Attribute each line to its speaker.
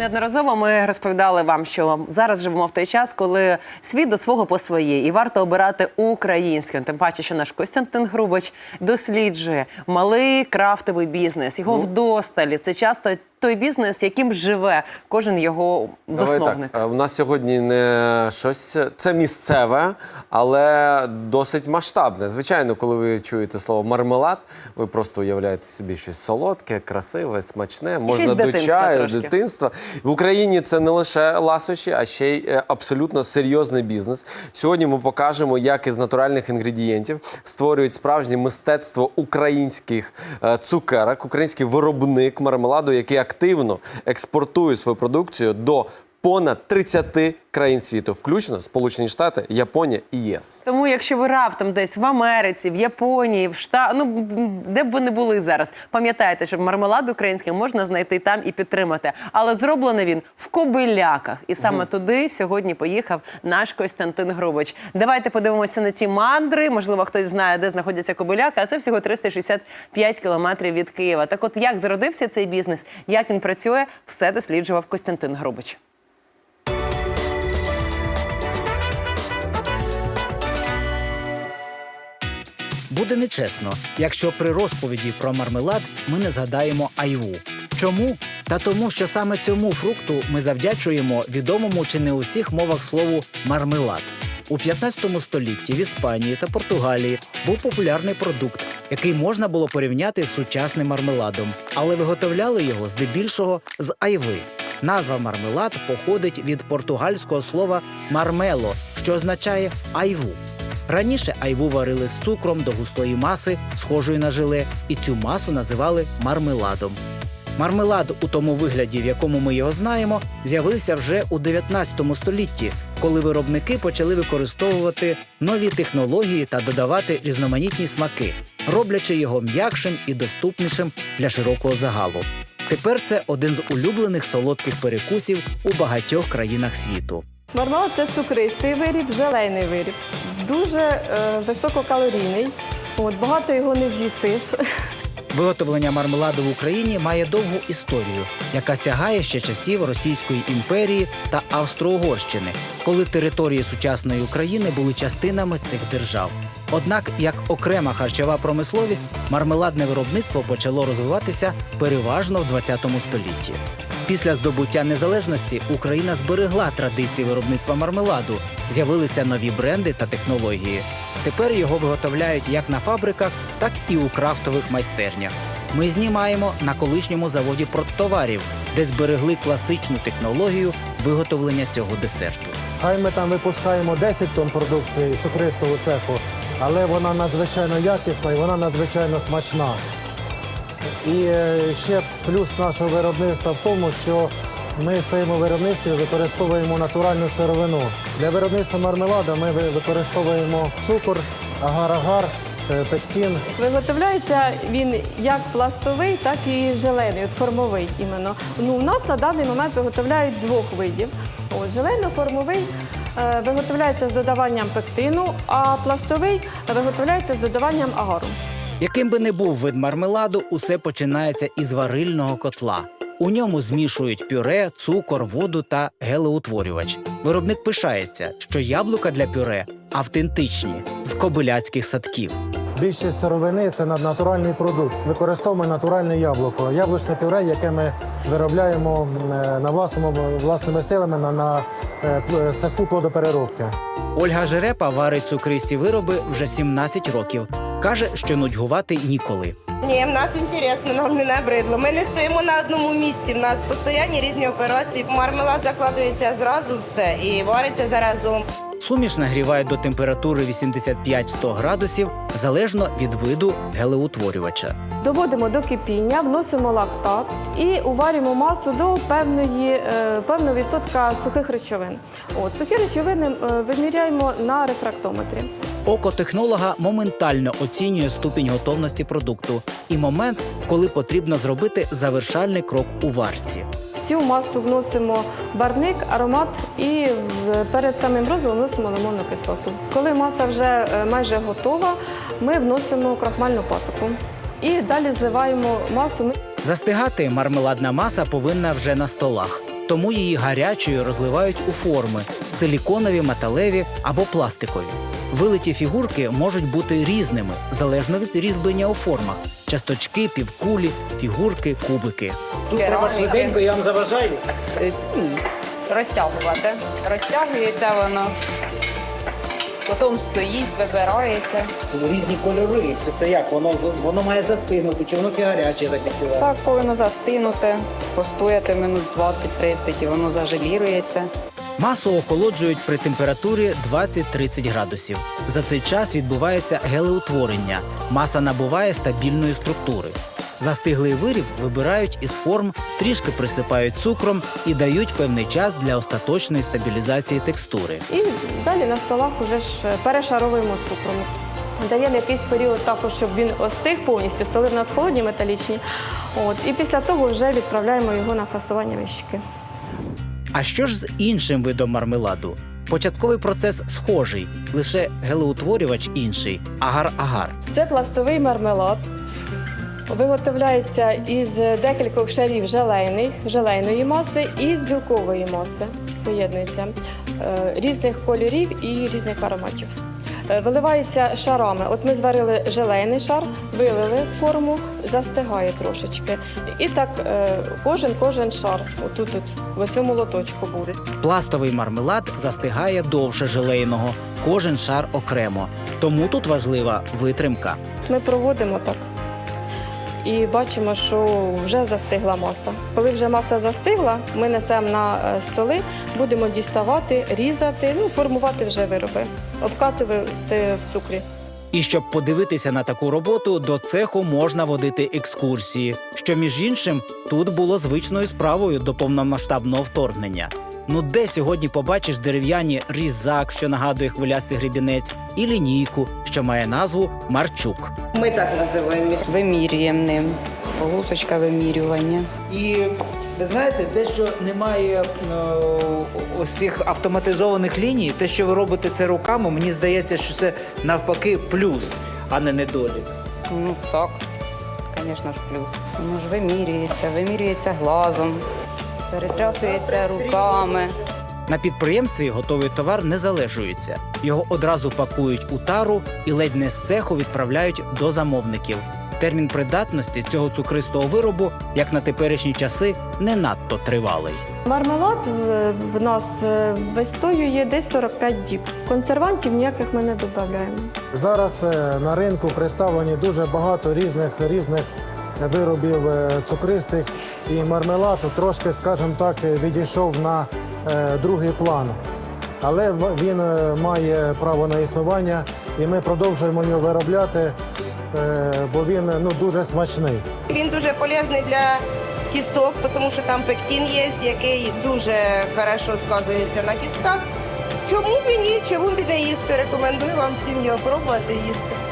Speaker 1: Неодноразово ми розповідали вам, що зараз живемо в той час, коли світ до свого по своє, і варто обирати українським. Тим паче, що наш Костянтин Грубач досліджує малий крафтовий бізнес. Його вдосталі. Це часто той бізнес, яким живе кожен його засновник.
Speaker 2: Так, е, у нас сьогодні не щось. Це місцеве, але досить масштабне. Звичайно, коли ви чуєте слово мармелад, ви просто уявляєте собі щось солодке, красиве, смачне, можна до чаю,
Speaker 1: трошки.
Speaker 2: дитинства. В Україні це не лише ласощі, а ще й е, абсолютно серйозний бізнес. Сьогодні ми покажемо, як із натуральних інгредієнтів створюють справжнє мистецтво українських е, цукерок, український виробник мармеладу, який активно експортує свою продукцію до понад 30 країн світу, включно Сполучені Штати, Японія і ЄС.
Speaker 1: Тому, якщо ви раптом десь в Америці, в Японії, в Штатах, ну де б ви не були зараз, пам'ятайте, що мармелад український можна знайти там і підтримати. Але зроблений він в Кобиляках. І саме туди сьогодні поїхав наш Костянтин Грубич. Давайте подивимося на ці мандри. Можливо, хтось знає, де знаходяться Кобиляки, а це всього 365 кілометрів від Києва. Так, от як зародився цей бізнес, як він працює, все досліджував Костянтин Грубич.
Speaker 3: Буде нечесно, якщо при розповіді про мармелад ми не згадаємо айву. Чому? Та тому, що саме цьому фрукту ми завдячуємо відомому чи не у всіх мовах слову мармелад. У 15 столітті в Іспанії та Португалії був популярний продукт, який можна було порівняти з сучасним мармеладом, але виготовляли його здебільшого з айви. Назва мармелад походить від португальського слова мармело, що означає айву. Раніше айву варили з цукром до густої маси, схожої на желе, і цю масу називали мармеладом. Мармелад у тому вигляді, в якому ми його знаємо, з'явився вже у 19 столітті, коли виробники почали використовувати нові технології та додавати різноманітні смаки, роблячи його м'якшим і доступнішим для широкого загалу. Тепер це один з улюблених солодких перекусів у багатьох країнах світу.
Speaker 4: Мармелад це цукристий виріб, желейний виріб. Дуже е, висококалорійний. От, багато його не з'їсиш.
Speaker 3: Виготовлення мармеладу в Україні має довгу історію, яка сягає ще часів Російської імперії та Австро-Угорщини, коли території сучасної України були частинами цих держав. Однак, як окрема харчова промисловість, мармеладне виробництво почало розвиватися переважно в ХХ столітті. Після здобуття незалежності Україна зберегла традиції виробництва мармеладу, з'явилися нові бренди та технології. Тепер його виготовляють як на фабриках, так і у крафтових майстернях. Ми знімаємо на колишньому заводі продтоварів, де зберегли класичну технологію виготовлення цього десерту.
Speaker 5: Хай ми там випускаємо 10 тонн продукції цукристого цеху, але вона надзвичайно якісна і вона надзвичайно смачна. І е, ще плюс нашого виробництва в тому, що ми в своєму виробництві використовуємо натуральну сировину. Для виробництва мармелада ми використовуємо цукор, агар-агар, е, пектин.
Speaker 4: Виготовляється він як пластовий, так і желейний, от формовий іменно. Ну, у нас на даний момент виготовляють двох видів. От, желейно-формовий е, виготовляється з додаванням пектину, а пластовий виготовляється з додаванням агару.
Speaker 3: Яким би не був вид мармеладу, усе починається із варильного котла. У ньому змішують пюре, цукор, воду та гелеутворювач. Виробник пишається, що яблука для пюре автентичні з кобиляцьких садків.
Speaker 5: Більшість сировини це над- натуральний продукт. Використовуємо натуральне яблуко. Яблучне пюре, яке ми виробляємо е, на власному власними силами на, на е, цеху плодопереробки.
Speaker 3: Ольга Жерепа варить цукристі вироби вже 17 років. Каже, що нудьгувати ніколи.
Speaker 6: Ні, в нас інтересно, нам не набридло. Ми не стоїмо на одному місці. В нас постійні різні операції. Мармелад закладується зразу все і вариться заразом.
Speaker 3: Суміш нагрівають до температури 85-100 градусів залежно від виду гелеутворювача.
Speaker 4: Доводимо до кипіння, вносимо лактат і уварюємо масу до певної, е, певного відсотка сухих речовин. От, сухі речовини е, виміряємо на рефрактометрі.
Speaker 3: Око технолога моментально оцінює ступінь готовності продукту і момент, коли потрібно зробити завершальний крок у варці.
Speaker 4: В цю масу вносимо барвник, аромат і перед самим розовом вносимо лимонну кислоту. Коли маса вже е, майже готова, ми вносимо крахмальну патоку. І далі зливаємо масу.
Speaker 3: Застигати мармеладна маса повинна вже на столах. тому її гарячою розливають у форми силіконові, металеві або пластикові. Вилиті фігурки можуть бути різними залежно від різьблення у формах: часточки, півкулі, фігурки, кубики.
Speaker 7: Треба швиденько, я вам заважаю.
Speaker 8: Е, Ні. Розтягувати. Розтягується воно. Потім стоїть, вибирається.
Speaker 7: Різні кольори. Це, це як? Воно, воно має застигнути, чи воно гаряче таке?
Speaker 8: Так повинно застинути, постояти минут 20-30 і воно зажелірується.
Speaker 3: Масу охолоджують при температурі 20-30 градусів. За цей час відбувається гелеутворення. Маса набуває стабільної структури. Застиглий виріб вибирають із форм, трішки присипають цукром і дають певний час для остаточної стабілізації текстури.
Speaker 4: І далі на столах вже ж перешаровуємо цукром. Даємо якийсь період також, щоб він остиг повністю. Столи в нас холодні металічні. От, і після того вже відправляємо його на фасування вищики.
Speaker 3: А що ж з іншим видом мармеладу? Початковий процес схожий, лише гелеутворювач інший агар-агар.
Speaker 4: Це пластовий мармелад. Виготовляється із декількох шарів желейних, желейної маси і з білкової маси. Поєднується е, різних кольорів і різних ароматів. Е, Виливається шарами. От ми зварили желейний шар, вилили форму, застигає трошечки. І так е, кожен кожен шар, отут, от, в цьому лоточку буде.
Speaker 3: Пластовий мармелад застигає довше желейного, кожен шар окремо. Тому тут важлива витримка.
Speaker 4: Ми проводимо так. І бачимо, що вже застигла маса. Коли вже маса застигла, ми несемо на е, столи, будемо діставати, різати, ну, формувати вже вироби, обкатувати в цукрі.
Speaker 3: І щоб подивитися на таку роботу, до цеху можна водити екскурсії, що між іншим тут було звичною справою до повномасштабного вторгнення. Ну де сьогодні побачиш дерев'яні різак, що нагадує хвилястий гребінець, і лінійку, що має назву Марчук.
Speaker 6: Ми так називаємо.
Speaker 8: Вимірюємо ним. Полосочка вимірювання.
Speaker 7: І ви знаєте, те, що немає е, ось цих автоматизованих ліній, те, що ви робите це руками, мені здається, що це навпаки плюс, а не недолік.
Speaker 8: Ну так, звісно ж, плюс. Воно ж вимірюється, вимірюється глазом, перетрясується руками.
Speaker 3: На підприємстві готовий товар не залежується. Його одразу пакують у тару і ледь не з цеху відправляють до замовників. Термін придатності цього цукристого виробу, як на теперішні часи, не надто тривалий.
Speaker 4: Мармелад в, нас е, вистоює десь 45 діб. Консервантів ніяких ми не додаємо.
Speaker 5: Зараз е, на ринку представлені дуже багато різних різних виробів е, цукристих, і мармелад трошки, скажімо так, відійшов на е, другий план. Але він е, має право на існування, і ми продовжуємо його виробляти, е, бо він ну, дуже смачний.
Speaker 6: Він дуже полезний для кісток, тому що там пектин є, який дуже хорошо складується на кістках. Чому б і ні? Чому б не їсти? Рекомендую вам всім його пробувати їсти.